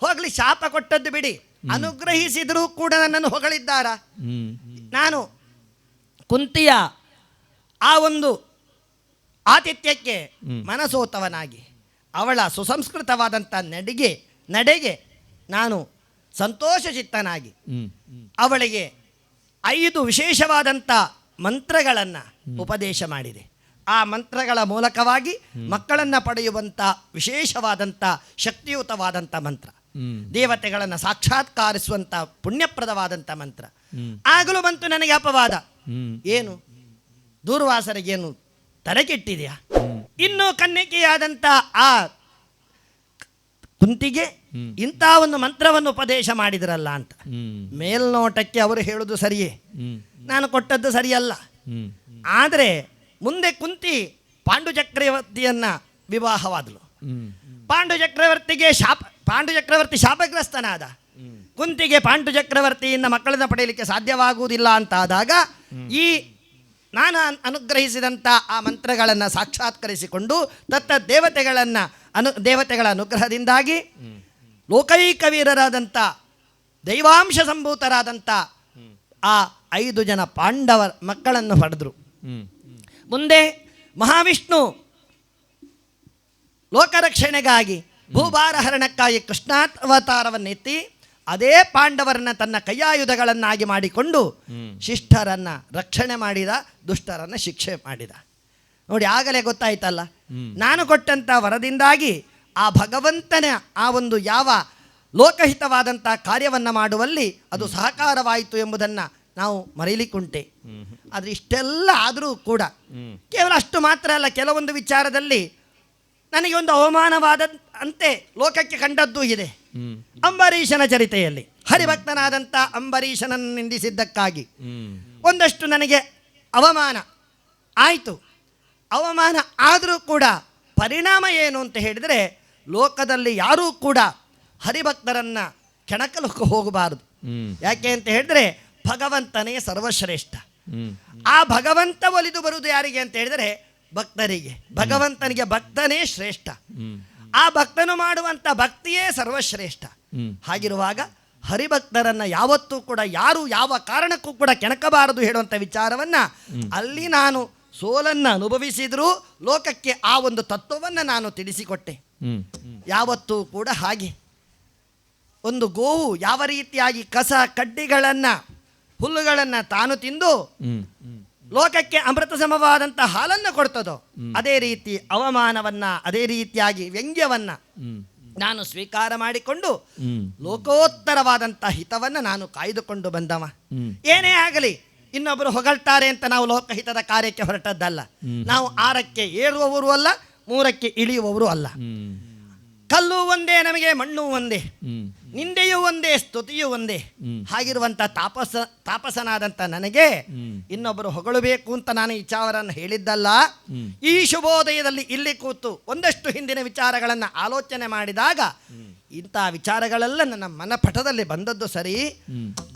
ಹೋಗ್ಲಿ ಶಾಪ ಕೊಟ್ಟದ್ದು ಬಿಡಿ. ಅನುಗ್ರಹಿಸಿದರೂ ಕೂಡ ನನ್ನನ್ನು ಹೊಗಳಿದ್ದಾರ. ನಾನು ಕುಂತಿಯ ಆ ಒಂದು ಆತಿಥ್ಯಕ್ಕೆ ಮನಸೋತವನಾಗಿ ಅವಳ ಸುಸಂಸ್ಕೃತವಾದಂಥ ನಡಿಗೆ ನಡೆಗೆ ನಾನು ಸಂತೋಷಚಿತ್ತನಾಗಿ ಚಿತ್ತನಾಗಿ ಅವಳಿಗೆ ಐದು ವಿಶೇಷವಾದಂಥ ಮಂತ್ರಗಳನ್ನು ಉಪದೇಶ ಮಾಡಿದೆ. ಆ ಮಂತ್ರಗಳ ಮೂಲಕವಾಗಿ ಮಕ್ಕಳನ್ನು ಪಡೆಯುವಂಥ ವಿಶೇಷವಾದಂಥ ಶಕ್ತಿಯುತವಾದಂಥ ಮಂತ್ರ. ದೇವತೆಗಳನ್ನು ಸಾಕ್ಷಾತ್ಕಾರಿಸುವಂಥ ಪುಣ್ಯಪ್ರದವಾದಂಥ ಮಂತ್ರ. ಆಗಲೂ ಬಂತು ನನಗೆ ಅಪವಾದ. ಏನು? ದೂರ್ವಾಸರಿಗೇನು ತಲೆ ಕೆಟ್ಟಿದೆಯಾ ಇನ್ನು ಕನ್ನಿಕೆಯಾದಂಥ ಆ ಕುಂತಿಗೆ ಇಂಥ ಒಂದು ಮಂತ್ರವನ್ನು ಉಪದೇಶ ಮಾಡಿದ್ರಲ್ಲ ಅಂತ. ಮೇಲ್ನೋಟಕ್ಕೆ ಅವರು ಹೇಳುದು ಸರಿಯೇ. ನಾನು ಕೊಟ್ಟದ್ದು ಸರಿಯಲ್ಲ. ಆದರೆ ಮುಂದೆ ಕುಂತಿ ಪಾಂಡು ಚಕ್ರವರ್ತಿಯನ್ನ ವಿವಾಹವಾದಳು ಪಾಂಡು ಚಕ್ರವರ್ತಿಗೆ ಶಾಪ ಪಾಂಡು ಚಕ್ರವರ್ತಿ ಶಾಪಗ್ರಸ್ತನಾದ. ಕುಂತಿಗೆ ಪಾಂಡು ಚಕ್ರವರ್ತಿಯಿಂದ ಮಕ್ಕಳನ್ನ ಪಡೆಯಲಿಕ್ಕೆ ಸಾಧ್ಯವಾಗುವುದಿಲ್ಲ ಅಂತಾದಾಗ ಈ ನಾನು ಅನ್- ಅನುಗ್ರಹಿಸಿದಂಥ ಆ ಮಂತ್ರಗಳನ್ನು ಸಾಕ್ಷಾತ್ಕರಿಸಿಕೊಂಡು ತತ್ತ ದೇವತೆಗಳನ್ನು ಅನು ದೇವತೆಗಳ ಅನುಗ್ರಹದಿಂದಾಗಿ ಲೋಕೈಕವೀರರಾದಂಥ ದೈವಾಂಶ ಸಂಭೂತರಾದಂಥ ಆ ಐದು ಜನ ಪಾಂಡವ ಮಕ್ಕಳನ್ನು ಪಡೆದರು. ಮುಂದೆ ಮಹಾವಿಷ್ಣು ಲೋಕರಕ್ಷಣೆಗಾಗಿ ಭೂಭಾರ ಹರಣಕ್ಕಾಗಿ ಕೃಷ್ಣಾವತಾರವನ್ನೆತ್ತಿ ಅದೇ ಪಾಂಡವರನ್ನ ತನ್ನ ಕೈಯಾಯುಧಗಳನ್ನಾಗಿ ಮಾಡಿಕೊಂಡು ಶಿಷ್ಟರನ್ನ ರಕ್ಷಣೆ ಮಾಡಿದ ದುಷ್ಟರನ್ನ ಶಿಕ್ಷೆ ಮಾಡಿದ. ನೋಡಿ ಆಗಲೇ ಗೊತ್ತಾಯ್ತಲ್ಲ? ನಾನು ಕೊಟ್ಟಂಥ ವರದಿಂದಾಗಿ ಆ ಭಗವಂತನ ಆ ಒಂದು ಯಾವ ಲೋಕಹಿತವಾದಂಥ ಕಾರ್ಯವನ್ನು ಮಾಡುವಲ್ಲಿ ಅದು ಸಹಕಾರವಾಯಿತು ಎಂಬುದನ್ನ ನಾವು ಮರೀಲಿಕ್ಕುಂಟೆ ಆದರೆ ಇಷ್ಟೆಲ್ಲ ಆದರೂ ಕೂಡ ಕೇವಲ ಅಷ್ಟು ಮಾತ್ರ ಅಲ್ಲ ಕೆಲವೊಂದು ವಿಚಾರದಲ್ಲಿ ನನಗೆ ಒಂದು ಅವಮಾನವಾದ ಅಂತೆ ಲೋಕಕ್ಕೆ ಕಂಡದ್ದು ಇದೆ. ಅಂಬರೀಷನ ಚರಿತೆಯಲ್ಲಿ. ಹರಿಭಕ್ತನಾದಂಥ ಅಂಬರೀಷನನ್ನು ನಿಂದಿಸಿದ್ದಕ್ಕಾಗಿ. ಒಂದಷ್ಟು ನನಗೆ ಅವಮಾನ ಆಯಿತು. ಅವಮಾನ ಆದರೂ ಕೂಡ ಪರಿಣಾಮ ಏನು ಅಂತ ಹೇಳಿದರೆ ಲೋಕದಲ್ಲಿ ಯಾರೂ ಕೂಡ ಹರಿಭಕ್ತರನ್ನು ಕೆಣಕಲು ಹೋಗಬಾರದು. ಯಾಕೆ ಅಂತ ಹೇಳಿದ್ರೆ ಭಗವಂತನೇ ಸರ್ವಶ್ರೇಷ್ಠ. ಆ ಭಗವಂತ ಒಲಿದು ಬರುವುದು ಯಾರಿಗೆ ಅಂತ ಹೇಳಿದರೆ ಭಕ್ತರಿಗೆ. ಭಗವಂತನಿಗೆ ಭಕ್ತನೇ ಶ್ರೇಷ್ಠ. ಆ ಭಕ್ತನು ಮಾಡುವಂಥ ಭಕ್ತಿಯೇ ಸರ್ವಶ್ರೇಷ್ಠ. ಹಾಗಿರುವಾಗ ಹರಿಭಕ್ತರನ್ನ ಯಾವತ್ತೂ ಕೂಡ ಯಾರು ಯಾವ ಕಾರಣಕ್ಕೂ ಕೂಡ ಕೆಣಕಬಾರದು ಹೇಳುವಂಥ ವಿಚಾರವನ್ನ ಅಲ್ಲಿ ನಾನು ಸೋಲನ್ನು ಅನುಭವಿಸಿದರೂ ಲೋಕಕ್ಕೆ ಆ ಒಂದು ತತ್ವವನ್ನು ನಾನು ತಿಳಿಸಿಕೊಟ್ಟೆ. ಯಾವತ್ತೂ ಕೂಡ ಹಾಗೆ. ಒಂದು ಗೋವು ಯಾವ ರೀತಿಯಾಗಿ ಕಸ ಕಡ್ಡಿಗಳನ್ನು ಹುಲ್ಲುಗಳನ್ನು ತಾನು ತಿಂದು ಲೋಕಕ್ಕೆ ಅಮೃತ ಸಮವಾದಂಥ ಹಾಲನ್ನು ಕೊಡ್ತದೋ ಅದೇ ರೀತಿ ಅವಮಾನವನ್ನ ಅದೇ ರೀತಿಯಾಗಿ ವ್ಯಂಗ್ಯವನ್ನ ನಾನು ಸ್ವೀಕಾರ ಮಾಡಿಕೊಂಡು ಲೋಕೋತ್ತರವಾದಂತ ಲೋಕೋತ್ತರವಾದಂಥ ಹಿತವನ್ನು ನಾನು ಕಾಯ್ದುಕೊಂಡು ಬಂದವ. ಏನೇ ಆಗಲಿ ಇನ್ನೊಬ್ಬರು ಹೊಗಳ್ತಾರೆ ಅಂತ ನಾವು ಲೋಕಹಿತದ ಕಾರ್ಯಕ್ಕೆ ಹೊರಟದ್ದಲ್ಲ. ನಾವು ಆರಕ್ಕೆ ಏರುವವರು ಅಲ್ಲ ಮೂರಕ್ಕೆ ಇಳಿಯುವವರು ಅಲ್ಲ. ಕಲ್ಲು ಒಂದೇ ನಮಗೆ ಮಣ್ಣು ಒಂದೇ. ನಿಂದೆಯೂ ಒಂದೇ ಸ್ತುತಿಯೂ ಒಂದೇ. ಹಾಗಿರುವಂತ ಹಾಗಿರುವಂಥ ತಾಪಸ ತಾಪಸನಾದಂತ ನನಗೆ. ಇನ್ನೊಬ್ಬರು ಹೊಗಳಬೇಕು ಅಂತ ನಾನು ಈ ವಿಚಾರವನ್ನು ಹೇಳಿದ್ದಲ್ಲ. ಈ ಶುಭೋದಯದಲ್ಲಿ ಇಲ್ಲಿ ಕೂತು ಒಂದಷ್ಟು ಹಿಂದಿನ ವಿಚಾರಗಳನ್ನು ಆಲೋಚನೆ ಮಾಡಿದಾಗ ಇಂಥ ವಿಚಾರಗಳೆಲ್ಲ ನನ್ನ ಮನಪಟದಲ್ಲಿ ಬಂದದ್ದು ಸರಿ.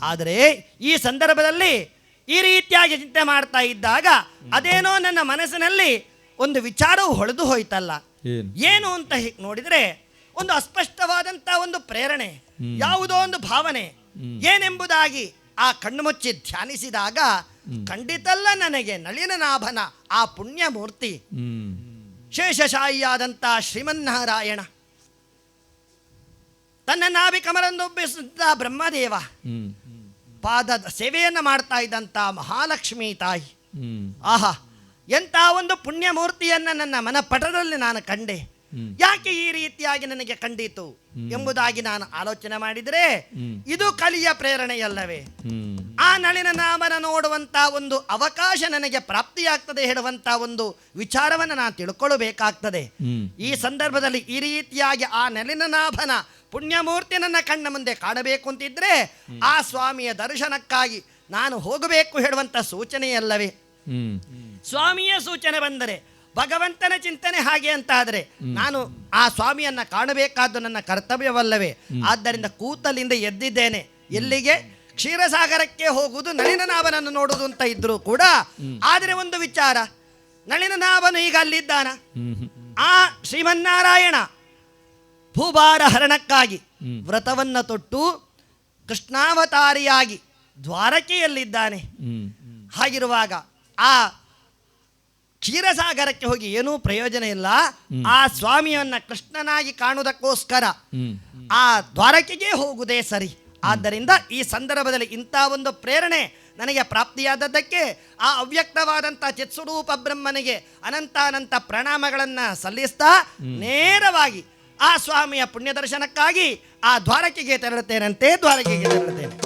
ಆದರೆ ಈ ಸಂದರ್ಭದಲ್ಲಿ ಈ ರೀತಿಯಾಗಿ ಚಿಂತೆ ಮಾಡ್ತಾ ಇದ್ದಾಗ ಅದೇನೋ ನನ್ನ ಮನಸ್ಸಿನಲ್ಲಿ ಒಂದು ವಿಚಾರವು ಹೊಳೆದು ಹೋಯ್ತಲ್ಲ. ಏನು? ಅಂತ ನೋಡಿದ್ರೆ ನೋಡಿದರೆ ಒಂದು ಅಸ್ಪಷ್ಟವಾದಂಥ ಒಂದು ಪ್ರೇರಣೆ. ಯಾವುದೋ ಒಂದು ಭಾವನೆ ಏನೆಂಬುದಾಗಿ ಆ ಕಣ್ಣು ಮುಚ್ಚಿ ಧ್ಯಾನಿಸಿದಾಗ ಖಂಡಿತಲ್ಲ ನನಗೆ ನಳಿನನಾಭನ ಆ ಪುಣ್ಯ ಮೂರ್ತಿ ಶೇಷಶಾಹಿಯಾದಂಥ ಶ್ರೀಮನ್ನಾರಾಯಣ. ತನ್ನ ನಾಭಿ ಕಮಲಂದೊಬ್ಬಿಸಿದ ಬ್ರಹ್ಮದೇವ. ಹ್ಮ್. ಪಾದದ ಸೇವೆಯನ್ನು ಮಾಡ್ತಾ ಇದ್ದಂಥ ಮಹಾಲಕ್ಷ್ಮಿ ತಾಯಿ. ಆಹಾ ಎಂಥ ಒಂದು ಪುಣ್ಯ ಮೂರ್ತಿಯನ್ನು ನನ್ನ ಮನಪಟದಲ್ಲಿ ನಾನು ಕಂಡೆ. ಯಾಕೆ ಈ ರೀತಿಯಾಗಿ ನನಗೆ ಕಂಡಿತು ಎಂಬುದಾಗಿ ನಾನು ಆಲೋಚನೆ ಮಾಡಿದರೆ ಇದು ಕಲಿಯ ಪ್ರೇರಣೆಯಲ್ಲವೇ. ಆ ನಳಿನ ನಾಮನ ನೋಡುವಂತ ಒಂದು ಅವಕಾಶ ನನಗೆ ಪ್ರಾಪ್ತಿಯಾಗ್ತದೆ ಹೇಳುವಂತ ಒಂದು ವಿಚಾರವನ್ನು ನಾನು ತಿಳ್ಕೊಳ್ಳಬೇಕಾಗ್ತದೆ ಈ ಸಂದರ್ಭದಲ್ಲಿ ಈ ರೀತಿಯಾಗಿ ಆ ನಳಿನ ನಾಭನ ಪುಣ್ಯಮೂರ್ತಿ ನನ್ನ ಕಣ್ಣ ಮುಂದೆ ಕಾಣಬೇಕು ಅಂತಿದ್ರೆ ಆ ಸ್ವಾಮಿಯ ದರ್ಶನಕ್ಕಾಗಿ ನಾನು ಹೋಗಬೇಕು ಹೇಳುವಂತ ಸೂಚನೆಯಲ್ಲವೇ. ಸ್ವಾಮಿಯ ಸೂಚನೆ ಬಂದರೆ ಭಗವಂತನ ಚಿಂತನೆ ಹಾಗೆ ಅಂತಾದರೆ ನಾನು ಆ ಸ್ವಾಮಿಯನ್ನ ಕಾಣಬೇಕಾದ್ದು ನನ್ನ ಕರ್ತವ್ಯವಲ್ಲವೇ? ಆದ್ದರಿಂದ ಕೂತಲಿಂದ ಎದ್ದಿದ್ದೇನೆ. ಎಲ್ಲಿಗೆ? ಕ್ಷೀರಸಾಗರಕ್ಕೆ ಹೋಗುವುದು ನಳಿನನಾಭನನ್ನು ನೋಡುವುದು ಅಂತ ಇದ್ರೂ ಕೂಡ ಆದರೆ ಒಂದು ವಿಚಾರ, ನಳಿನನಾಭನು ಈಗ ಅಲ್ಲಿದ್ದಾನ? ಆ ಶ್ರೀಮನ್ನಾರಾಯಣ ಭೂಭಾರ ಹರಣಕ್ಕಾಗಿ ವ್ರತವನ್ನ ತೊಟ್ಟು ಕೃಷ್ಣಾವತಾರಿಯಾಗಿ ದ್ವಾರಕೆಯಲ್ಲಿದ್ದಾನೆ. ಹಾಗಿರುವಾಗ ಆ ಕ್ಷೀರಸಾಗರಕ್ಕೆ ಹೋಗಿ ಏನೂ ಪ್ರಯೋಜನ ಇಲ್ಲ. ಆ ಸ್ವಾಮಿಯನ್ನ ಕೃಷ್ಣನಾಗಿ ಕಾಣುವುದಕ್ಕೋಸ್ಕರ ಆ ದ್ವಾರಕೆಗೆ ಹೋಗುವುದೇ ಸರಿ. ಆದ್ದರಿಂದ ಈ ಸಂದರ್ಭದಲ್ಲಿ ಇಂಥ ಒಂದು ಪ್ರೇರಣೆ ನನಗೆ ಪ್ರಾಪ್ತಿಯಾದದ್ದಕ್ಕೆ ಆ ಅವ್ಯಕ್ತವಾದಂಥ ಚಿತ್ಸ್ವರೂಪ ಬ್ರಹ್ಮನಿಗೆ ಅನಂತಾನಂತ ಪ್ರಣಾಮಗಳನ್ನು ಸಲ್ಲಿಸ್ತಾ ನೇರವಾಗಿ ಆ ಸ್ವಾಮಿಯ ಪುಣ್ಯ ದರ್ಶನಕ್ಕಾಗಿ ಆ ದ್ವಾರಕೆಗೆ ತೆರಳುತ್ತೇನಂತೆ ದ್ವಾರಕೆಗೆ ತೆರಳುತ್ತೇನೆ.